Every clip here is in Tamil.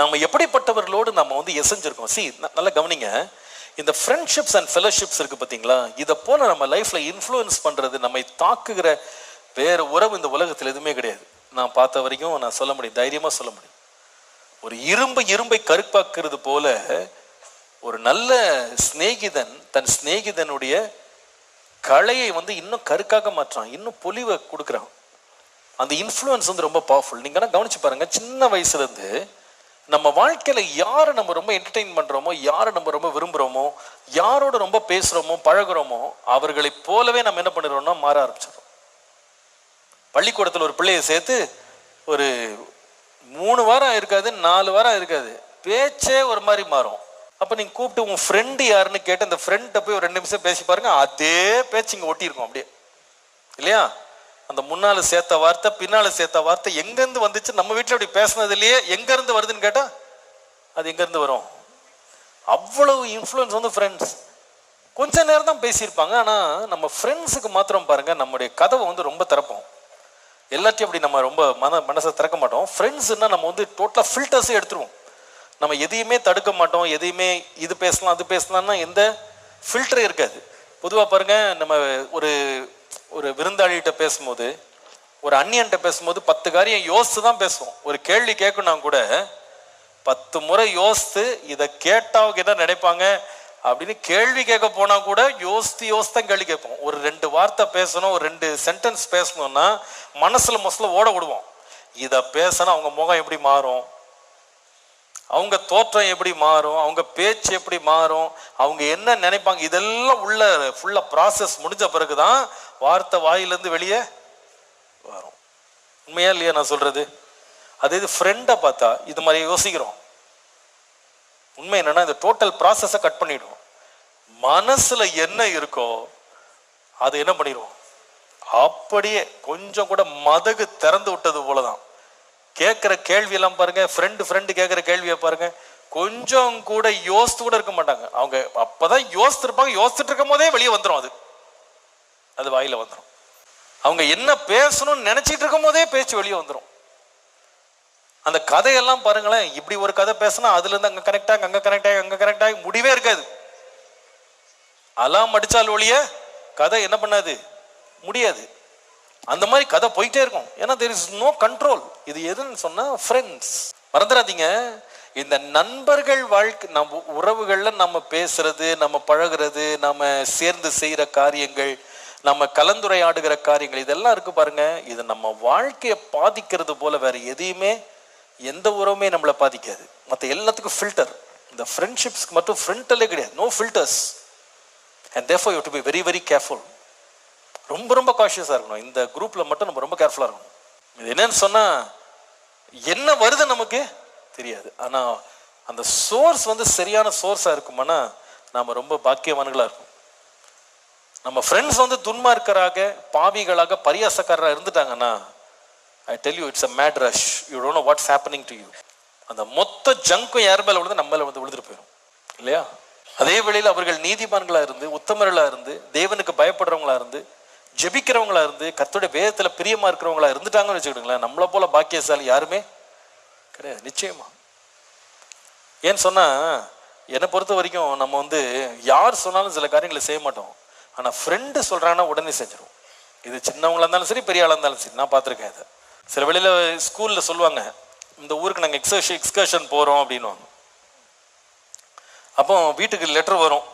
நம்ம எப்படிப்பட்டவர்களோடு நம்ம வந்து எசைஞ்சிருக்கோம் சி நல்லா கவனிங்க. இந்த ஃப்ரெண்ட்ஷிப்ஸ் அண்ட் ஃபெலோஷிப்ஸ் இருக்கு பார்த்தீங்களா இதை போல நம்ம லைஃப்ல இன்ஃப்ளூயன்ஸ் பண்றது நம்மை தாக்குகிற வேற உறவு இந்த உலகத்தில் எதுவுமே கிடையாது. நான் பார்த்த வரைக்கும் நான் சொல்ல முடியும் தைரியமா சொல்ல முடியும். ஒரு இரும்பு இரும்பை கருப்பாக்குறது போல ஒரு நல்ல சிநேகிதன் தன் சிநேகிதனுடைய கலையை வந்து இன்னும் கருக்காக மாற்றான் இன்னும் பொலிவை கொடுக்குறான். அந்த இன்ஃப்ளூயன்ஸ் வந்து ரொம்ப பவர்ஃபுல் நீங்க கவனிச்சு பாருங்க சின்ன வயசுல இருந்து நம்ம வாழ்க்கையில் யாரை நம்ம ரொம்ப என்டர்டெயின் பண்ணுறோமோ யாரை நம்ம ரொம்ப விரும்புகிறோமோ யாரோட ரொம்ப பேசுகிறோமோ பழகுறோமோ அவர்களை போலவே நம்ம என்ன பண்ணிடுறோம்னா மாற ஆரம்பிச்சிடும் பள்ளிக்கூடத்தில் ஒரு பிள்ளையை சேர்த்து ஒரு மூணு வாரம் இருக்காது நாலு வாரம் இருக்காது. பேச்சே ஒரு மாதிரி மாறும். அப்போ நீங்கள் கூப்பிட்டு உன் ஃப்ரெண்டு யாருன்னு கேட்டு அந்த ஃப்ரெண்ட்டை போய் ஒரு ரெண்டு நிமிஷம் பேசி பாருங்க அதே பேச்சு இங்கே ஒட்டியிருக்கோம் அப்படியே. இல்லையா? அந்த முன்னால் சேர்த்த வார்த்தை பின்னால் சேர்த்த வார்த்தை எங்கேருந்து வந்துச்சு? நம்ம வீட்டில் அப்படி பேசுனதுலயே எங்கேருந்து வருதுன்னு கேட்டால் அது எங்கேருந்து வரும்? அவ்வளவு இன்ஃப்ளூயன்ஸ் வந்து ஃப்ரெண்ட்ஸ் கொஞ்ச நேரம் தான் பேசியிருப்பாங்க. ஆனால் நம்ம ஃப்ரெண்ட்ஸுக்கு மாத்திரம் பாருங்கள் நம்முடைய கதவை வந்து ரொம்ப திறப்போம். எல்லாத்தையும் அப்படி நம்ம ரொம்ப மன மனசை திறக்க மாட்டோம். ஃப்ரெண்ட்ஸுன்னா நம்ம வந்து டோட்டலாக ஃபில்டர்ஸே எடுத்துருவோம். நம்ம எதையுமே தடுக்க மாட்டோம். எதையுமே இது பேசலாம் அது பேசலாம்னா எந்த ஃபில்டரே இருக்காது. பொதுவாக பாருங்க நம்ம ஒரு ஒரு விருந்தாளிகிட்ட பேசும்போது ஒரு அந்நியன்ட்ட பேசும்போது பத்து காரியம் யோசித்து தான் பேசுவோம். ஒரு கேள்வி கேட்கணும்னா கூட பத்து முறை யோசித்து இதை கேட்டா என்ன நினைப்பாங்க அப்படின்னு கேள்வி கேட்க போனா கூட யோசித்து யோசித்து தான் கேள்வி கேட்போம். ஒரு ரெண்டு வார்த்தை பேசணும் ஒரு ரெண்டு சென்டென்ஸ் பேசணும்னா மனசுல மொசல ஓட விடுவோம். இதை பேசினா அவங்க முகம் எப்படி மாறும்? அவங்க தோற்றம் எப்படி மாறும் அவங்க பேச்சு எப்படி மாறும் அவங்க என்ன நினைப்பாங்க இதெல்லாம் உள்ள ஃபுல்லாக ப்ராசஸ் முடிஞ்ச பிறகுதான் வார்த்தை வாயிலேருந்து வெளியே வரும். உண்மையா இல்லையா நான் சொல்றது? அது இது ஃப்ரெண்டை பார்த்தா இது மாதிரி யோசிக்கிறோம். உண்மை என்னன்னா இந்த டோட்டல் ப்ராசஸை கட் பண்ணிடுவோம். மனசுல என்ன இருக்கோ அது என்ன பண்ணிடுவோம்? அப்படியே கொஞ்சம் கூட மதகு திறந்து விட்டது போலதான். கேட்குற கேள்வியெல்லாம் பாருங்க ஃப்ரெண்டு ஃப்ரெண்டு கேட்குற கேள்வியை பாருங்க. கொஞ்சம் கூட யோசித்து கூட இருக்க மாட்டாங்க. அவங்க அப்பதான் யோசித்திருப்பாங்க யோசிச்சுட்டு இருக்கும் போதே வெளியே வந்துடும் அது. அது வாயில வந்துடும் அவங்க என்ன பேசணும்னு நினைச்சிட்டு இருக்கும் போதே பேச்சு வெளியே வந்துடும் அந்த கதையெல்லாம் பாருங்களேன் இப்படி ஒரு கதை பேசினா அதுல இருந்து அங்க கனெக்ட் ஆகி அங்க கனெக்ட் ஆகி அங்க கனெக்ட் ஆகி முடிவே இருக்காது. அலாம் அடிச்சால் ஒழிய கதை என்ன பண்ணாது? முடியாது. அந்த மாதிரி கதை போயிட்டே இருக்கும். ஏன்னா தெர் இஸ் நோ கண்ட்ரோல் இது எதுன்னு சொன்னால் ஃப்ரெண்ட்ஸ் மறந்துடாதீங்க. இந்த நண்பர்கள் வாழ்க்கை நம்ம உறவுகளில் நம்ம பேசுறது நம்ம பழகுறது நம்ம சேர்ந்து செய்கிற காரியங்கள் நம்ம கலந்துரையாடுகிற காரியங்கள் இதெல்லாம் இருக்கு பாருங்க. இது நம்ம வாழ்க்கையை பாதிக்கிறது போல வேற எதையுமே எந்த உறவுமே நம்மளை பாதிக்காது. மற்ற எல்லாத்துக்கும் ஃபில்டர் இந்த ஃப்ரெண்ட்ஷிப்ஸ்க்கு மட்டும் ஃப்ரெண்டலே கிடையாது. No filters and therefore you to be very very careful ரொம்ப ரொம்ப காஷியஸாக இருக்கணும். இந்த குரூப்பில் மட்டும் நம்ம ரொம்ப கேர்ஃபுல்லாக இருக்கணும். இது என்னன்னு சொன்னால் என்ன வருது நமக்கு? தெரியாது. ஆனால் அந்த சோர்ஸ் வந்து சரியான சோர்ஸாக இருக்குமானா நாம் ரொம்ப பாக்கியவான்களாக இருக்கும் நம்ம ஃப்ரெண்ட்ஸ் வந்து துன்மார்க்கராக பாவிகளாக பரியாசக்காரராக இருந்துட்டாங்கன்னா I tell you it's a mad rush you don't know what's happening to you அந்த மொத்த ஜங்கும் யார் மேலே விழுந்து நம்ம மேலே வந்து விழுந்துட்டு போயிடும். இல்லையா? அதே வேளையில் அவர்கள் நீதிமான்களாக இருந்து உத்தமர்களாக இருந்து தேவனுக்கு பயப்படுறவங்களா இருந்து ஜெபிக்கிறவங்களா இருந்து கர்த்தருடைய வேதத்தில் பிரியமா இருக்கிறவங்களா இருந்துட்டாங்கன்னு வச்சுக்கிட்டுங்களேன் நம்மளை போல பாக்கியசாலி யாருமே கிடையாது. நிச்சயமா. ஏன்னு சொன்னால் என்னை பொறுத்த வரைக்கும் நம்ம வந்து யார் சொன்னாலும் சில காரியங்களை செய்ய மாட்டோம். ஆனால் ஃப்ரெண்டு சொல்கிறாங்கன்னா உடனே செஞ்சிடும் இது சின்னவங்களா இருந்தாலும் சரி பெரிய ஆளாக இருந்தாலும் சரி நான் பார்த்துருக்கேன் இதை. சில வெளியில் ஸ்கூலில் சொல்லுவாங்க இந்த ஊருக்கு நாங்கள் எக்ஸ்கர்ஷன் எக்ஸ்கர்ஷன் போகிறோம் அப்படின்னுவாங்க. அப்போ வீட்டுக்கு லெட்டர் வரும்.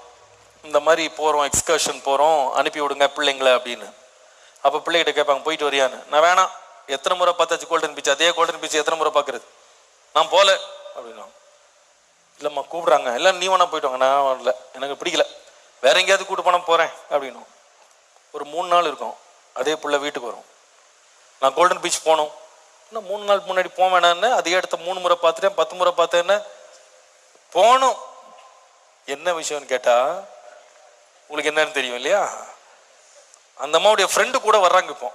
இந்த மாதிரி போகிறோம் எக்ஸ்கர்ஷன் போகிறோம் அனுப்பி விடுங்க பிள்ளைங்கள அப்படின்னு. அப்போ பிள்ளைகிட்ட கேட்பாங்க போயிட்டு வரியான்னு. நான் வேணாம். எத்தனை முறை பார்த்தாச்சு கோல்டன் பீச் அதே கோல்டன் பீச் எத்தனை முறை பார்க்குறது? நான் போகல அப்படின்னா இல்லைம்மா கூப்பிட்றாங்க. எல்லாம் நீ வேணா போயிட்டு வாங்க. நான் வரல. எனக்கு பிடிக்கல. வேற எங்கேயாவது கூட்டு போனால் போகிறேன் அப்படின்னும் ஒரு மூணு நாள் இருக்கும். அதே பிள்ளை வீட்டுக்கு வரும். நான் கோல்டன் பீச் போகணும். இன்னும் மூணு நாள் முன்னாடி போக வேணான்னு அதே இடத்த மூணு முறை பார்த்துட்டேன். பத்து முறை பார்த்தேன்னு. போகணும். என்ன விஷயம்னு கேட்டால் உங்களுக்கு என்னன்னு தெரியும் இல்லையா? அந்த அம்மாவுடைய ஃப்ரெண்டு கூட வர்றாங்க இப்போ.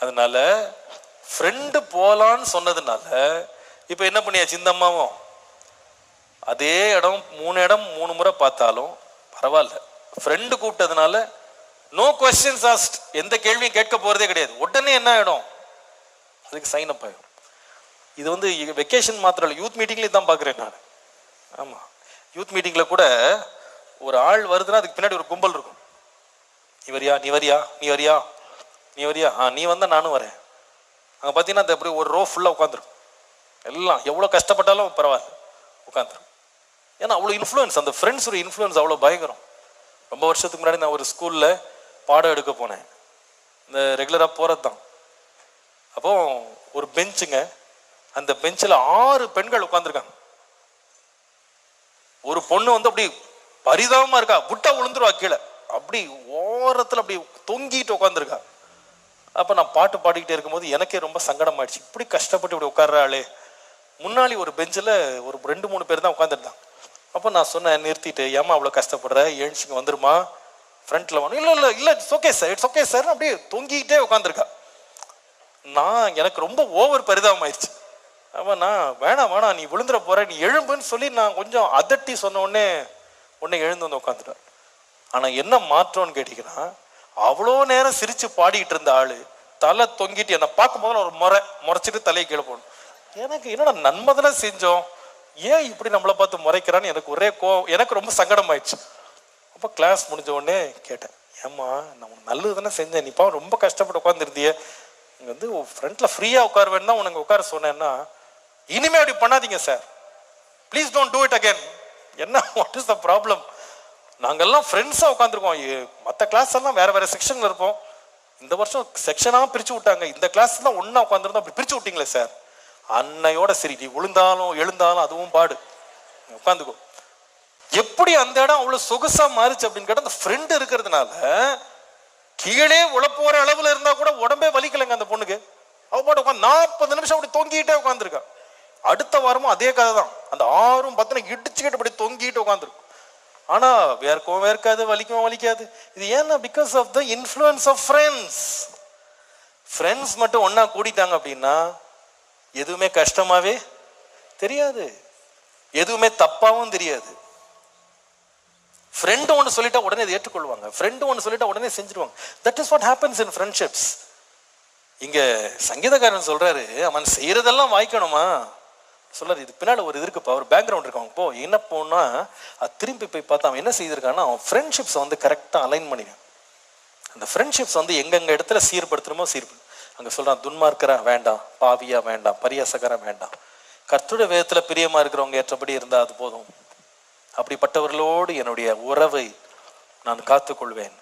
அதனால ஃப்ரெண்டு போகலான்னு சொன்னதுனால இப்போ என்ன பண்ணியாச்சு இந்த அம்மாவும்? அதே இடம் மூணு இடம் மூணு முறை பார்த்தாலும் பரவாயில்ல. ஃப்ரெண்டு கூப்பிட்டதுனால நோ கொஸ்டின்ஸ் ஆஸ்ட் எந்த கேள்வியும் கேட்க போகிறதே கிடையாது. உடனே என்ன இடம் அதுக்கு சைன் அப் ஆயிடும். இது வந்து வெக்கேஷன் மாத்திரம் இல்லை யூத் மீட்டிங்லேயும் தான் பார்க்குறேன் நான். ஆமாம் யூத் மீட்டிங்கில் கூட ஒரு ஆள் வருதுன்னா அதுக்கு பின்னாடி ஒரு கும்பல் இருக்கும். நீ வரியா நீ வரியா நீ வரியா நீ வரியா? ஆ நீ வந்தால் நானும் வரேன். அங்கே பார்த்தீங்கன்னா அந்த எப்படி ஒரு ரோ ஃபுல்லாக உட்காந்துரும் எல்லாம் எவ்வளோ கஷ்டப்பட்டாலும் பரவாயில்ல உட்காந்துரும் ஏன்னா அவ்வளோ இன்ஃப்ளூயன்ஸ் அந்த ஃப்ரெண்ட்ஸ் ஒரு இன்ஃப்ளூயன்ஸ் அவ்வளோ பயங்கரம். ரொம்ப வருஷத்துக்கு முன்னாடி நான் ஒரு ஸ்கூலில் பாடம் எடுக்க போனேன். இந்த ரெகுலராக போகிறது தான் அப்போ ஒரு பெஞ்சுங்க அந்த பெஞ்சில் ஆறு பெண்கள் உட்காந்துருக்காங்க ஒரு பொண்ணு வந்து அப்படி பரிதாபமா இருக்கா? விட்டா விழுந்துருவா கீழே. அப்படி ஓரத்துல அப்படி தொங்கிட்டு உட்காந்துருக்கா அப்ப நான் பாட்டு பாடிக்கிட்டே இருக்கும்போது எனக்கே ரொம்ப சங்கடம் ஆயிடுச்சு இப்படி கஷ்டப்பட்டு இப்படி உட்கார்றாளே முன்னாடி ஒரு பெஞ்சில் ஒரு ரெண்டு மூணு பேர் தான் உட்காந்துருந்தாங்க அப்போ நான் சொன்னேன் நிறுத்திட்டு ஏமா அவ்வளோ கஷ்டப்படுற? எழுச்சிங்க வந்துருமா? ஃப்ரண்ட்டில் வரணும் இல்லை இல்லை இல்லை it's okay sir it's okay sir அப்படியே தொங்கிக்கிட்டே உட்காந்துருக்கா நான் எனக்கு ரொம்ப ஓவர் பரிதாபம் ஆயிடுச்சு அவன் நான் வேணாம் வேணாம் நீ விழுந்துற போகிற நீ எழும்புன்னு சொல்லி நான் கொஞ்சம் அதட்டி சொன்ன உடனே உடனே எழுந்து வந்து உட்காந்துட்டார் ஆனால் என்ன மாற்றம்னு கேட்டீங்கன்னா அவ்வளோ நேரம் சிரித்து பாடிக்கிட்டு இருந்த ஆள் தலை தொங்கிட்டு என்னை பார்க்கும் போதில் ஒரு முறை முறைச்சிட்டு தலையை கீழே போகணும் எனக்கு என்னடா நன்மை தானே செஞ்சோம்? ஏன் இப்படி நம்மளை பார்த்து முறைக்கிறான்னு எனக்கு ஒரே கோ எனக்கு ரொம்ப சங்கடம் ஆயிடுச்சு அப்போ கிளாஸ் முடிஞ்ச உடனே கேட்டேன் ஏம்மா நான் நல்லது தானே செஞ்சேன். நீப்பா ரொம்ப கஷ்டப்பட்டு உட்காந்துருந்தியே இங்கே வந்து ஃப்ரண்ட்டில் ஃப்ரீயாக உட்காருவேன்னு தான் உனக்கு உட்கார சொன்னேன்னா இனிமே அப்படி பண்ணாதீங்க sir please don't do it again என்ன வாட் இஸ் த ப்ராப்ளம் நாங்கெல்லாம் ஃப்ரெண்ட்ஸாக உட்காந்துருக்கோம் மற்ற கிளாஸ் எல்லாம் வேற வேற செக்ஷனில் இருப்போம். இந்த வருஷம் செக்ஷனாக பிரித்து விட்டாங்க. இந்த கிளாஸ் தான் ஒன்றா உட்காந்துருந்தோம் அப்படி பிரித்து விட்டீங்களே சார் அன்னையோட சரி நீ விழுந்தாலும் எழுந்தாலும் அதுவும் பாடு. உட்காந்துக்கோ எப்படி அந்த இடம் அவ்வளோ சொகுசாக மாறுச்சு அப்படின்னு கேட்டால் அந்த ஃப்ரெண்டு இருக்கிறதுனால கீழே உழப்போற அளவில் இருந்தால் கூட உடம்பே வலிக்கலைங்க அந்த பொண்ணுக்கு. அவ பாட்டு உட்காந்து நாற்பது நிமிஷம் அப்படி தொங்கிட்டே உட்காந்துருக்கா அடுத்த வாரமும் அதே கதை தான் அந்த ஆறும் பத்தின இடிச்சுக்கிட்டு அப்படி தொங்கிட்டு உட்காந்துருக்கும் ஆனா வேர்க்கவும் வேர்க்காது வலிக்கவும் வலிக்காது. இது ஏன்னா because of the influence of friends friends மட்டும் ஒன்றா கூடிட்டாங்க அப்படின்னா எதுவுமே கஷ்டமாவே தெரியாது. எதுவுமே தப்பாவும் தெரியாது. ஃப்ரெண்டு ஒன்று சொல்லிட்டா உடனே அதை ஏற்றுக்கொள்வாங்க. ஃப்ரெண்டு ஒன்று சொல்லிட்டா உடனே செஞ்சிருவாங்க. That is what happens in friendships இங்க சங்கீதக்காரன் சொல்றாரு அவன் செய்யறதெல்லாம் வாய்க்கணுமா? சொல்லாது. இது பின்னாடி ஒரு இது இருக்குப்பா ஒரு பேக்ரவுண்ட் இருக்கு அவன் போ என்ன போனா அது திரும்பி போய் பார்த்தா அவன் என்ன செய்திருக்கான்னா அவன் ஃப்ரெண்ட்ஷிப்ஸ் வந்து கரெக்டாக அலைன் பண்ணிடுவான் அந்த ஃப்ரெண்ட்ஷிப்ஸ் வந்து எங்கெங்க இடத்துல சீர்படுத்தணுமோ சீர்படு அங்கே சொல்கிறான் துன்மார்க்கரா வேண்டாம் பாவியா வேண்டாம் பரியாசகரா வேண்டாம். கர்த்தருடைய வேதத்தில் பிரியமாக இருக்கிறவங்க ஏற்றபடி இருந்தால் அது போதும். அப்படிப்பட்டவர்களோடு என்னுடைய உறவை நான் காத்துக்கொள்வேன்.